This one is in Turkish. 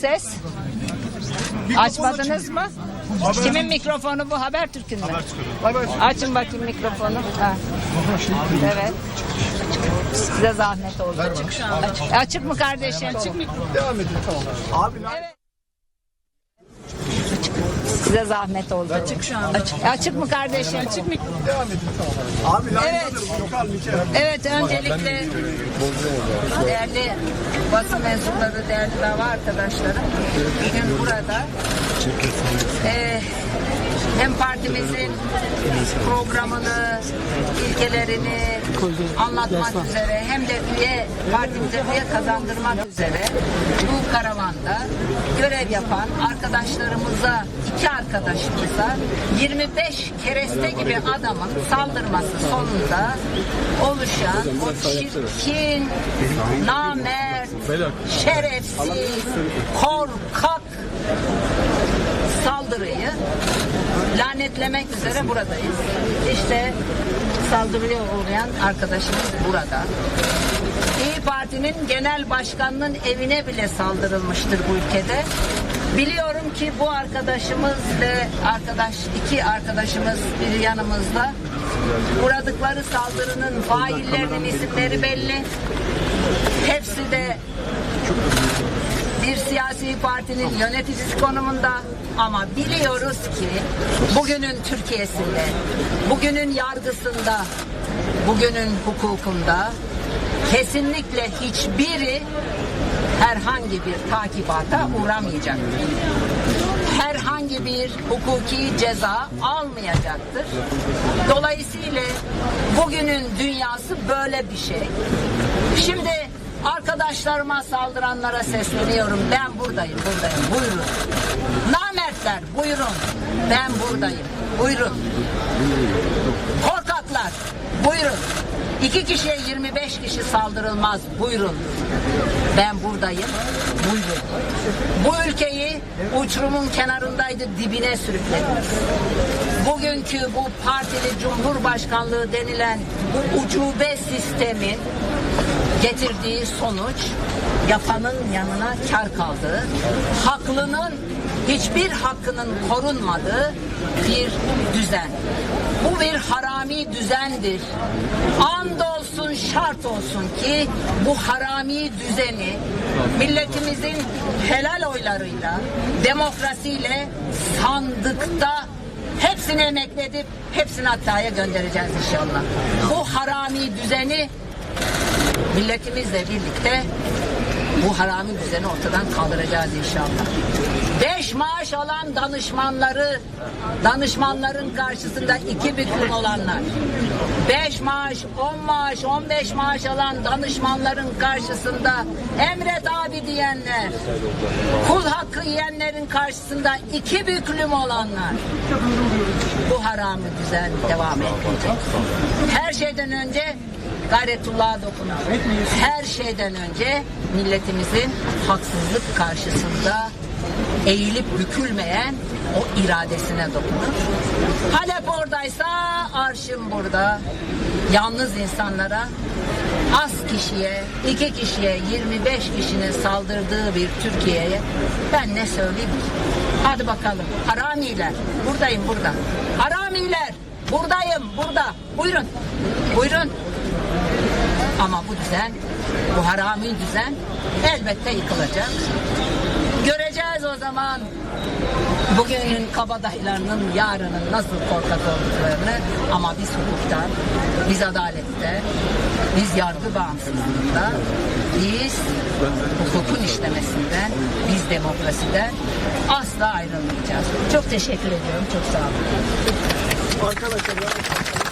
Ses. Açmadınız mı? Kimin mikrofonu bu? Habertürk'ün mü? Açın bakayım mikrofonu. Ha. Evet. Size zahmet oldu. Açık. Açık, mı kardeşim? Açık mı? Devam edin tamam. Abi Evet. Size zahmet oldu. Açık şu an. Açık, açık mı kardeşim? Açık mı? devam edin tamam. Abi lan Evet. Evet öncelikle değerli basın mensupları, değerli dava arkadaşlarım bugün burada eee, hem partimizin programını, ilkelerini anlatmak üzere hem de üye partimize üye kazandırmak üzere bu karavanda görev yapan arkadaşlarımıza, iki arkadaşımıza 25 kereste gibi adamın saldırması sonunda oluşan o çirkin, namert, şerefsiz, korkak saldırıyı lanetlemek üzere buradayız. İşte saldırıya uğrayan arkadaşımız burada. İyi Parti'nin genel başkanının evine bile saldırılmıştır bu ülkede. Biliyorum ki bu arkadaşımız ve arkadaş iki arkadaşımız biri yanımızda. Uğradıkları saldırının faillerinin isimleri belli. Hepsi de bir siyasi partinin yöneticisi konumunda ama biliyoruz ki bugünün Türkiye'sinde, bugünün yargısında, bugünün hukukunda kesinlikle hiçbiri herhangi bir takibata uğramayacaktır. Herhangi bir hukuki ceza almayacaktır. Dolayısıyla bugünün dünyası böyle bir şey. Şimdi arkadaşlarıma saldıranlara sesleniyorum. Ben buradayım, buradayım. Buyurun. Namertler, buyurun. Ben buradayım. Buyurun. Korkaklar, buyurun. İki kişiye 25 kişi saldırılmaz. Buyurun. Ben buradayım. Buyurun. Bu ülkeyi uçurumun kenarındaydı dibine sürüklediniz. Bugünkü bu partili cumhurbaşkanlığı denilen bu ucube sistemin getirdiği sonuç yapanın yanına kar kaldığı, haklının hiçbir hakkının korunmadığı bir düzen. Bu bir harami düzendir. Andolsun şart olsun ki bu harami düzeni milletimizin helal oylarıyla, demokrasiyle sandıkta hepsini emekledip hepsini hataya göndereceğiz inşallah. Bu harami düzeni milletimizle birlikte bu harami düzeni ortadan kaldıracağız inşallah. Beş maaş alan danışmanları, danışmanların karşısında iki büklüm olanlar, beş maaş, on maaş, on beş maaş alan danışmanların karşısında emret abi diyenler, kul hakkı yiyenlerin karşısında iki büklüm olanlar, bu harami düzen devam etmeyecek. Her şeyden önce gayretullah'a dokunur. Her şeyden önce milletimizin haksızlık karşısında eğilip bükülmeyen o iradesine dokunur. Halep oradaysa arşım burada. Yalnız insanlara az kişiye, iki kişiye, 25 kişinin saldırdığı bir Türkiye'ye ben ne söyleyeyim? Hadi bakalım. Haramiler. Buradayım burada. Haramiler. Buradayım burada. Buyurun. Buyurun. Ama bu düzen, bu harami düzen elbette yıkılacak. Göreceğiz o zaman bugünün kabadayılarının yarının nasıl korkak olduklarını ama biz hukukta, biz adalette, biz yargı bağımsızlığında, biz hukukun işlemesinden, biz demokrasiden asla ayrılmayacağız. Çok teşekkür ediyorum. Çok sağ olun. Arkadaşlar.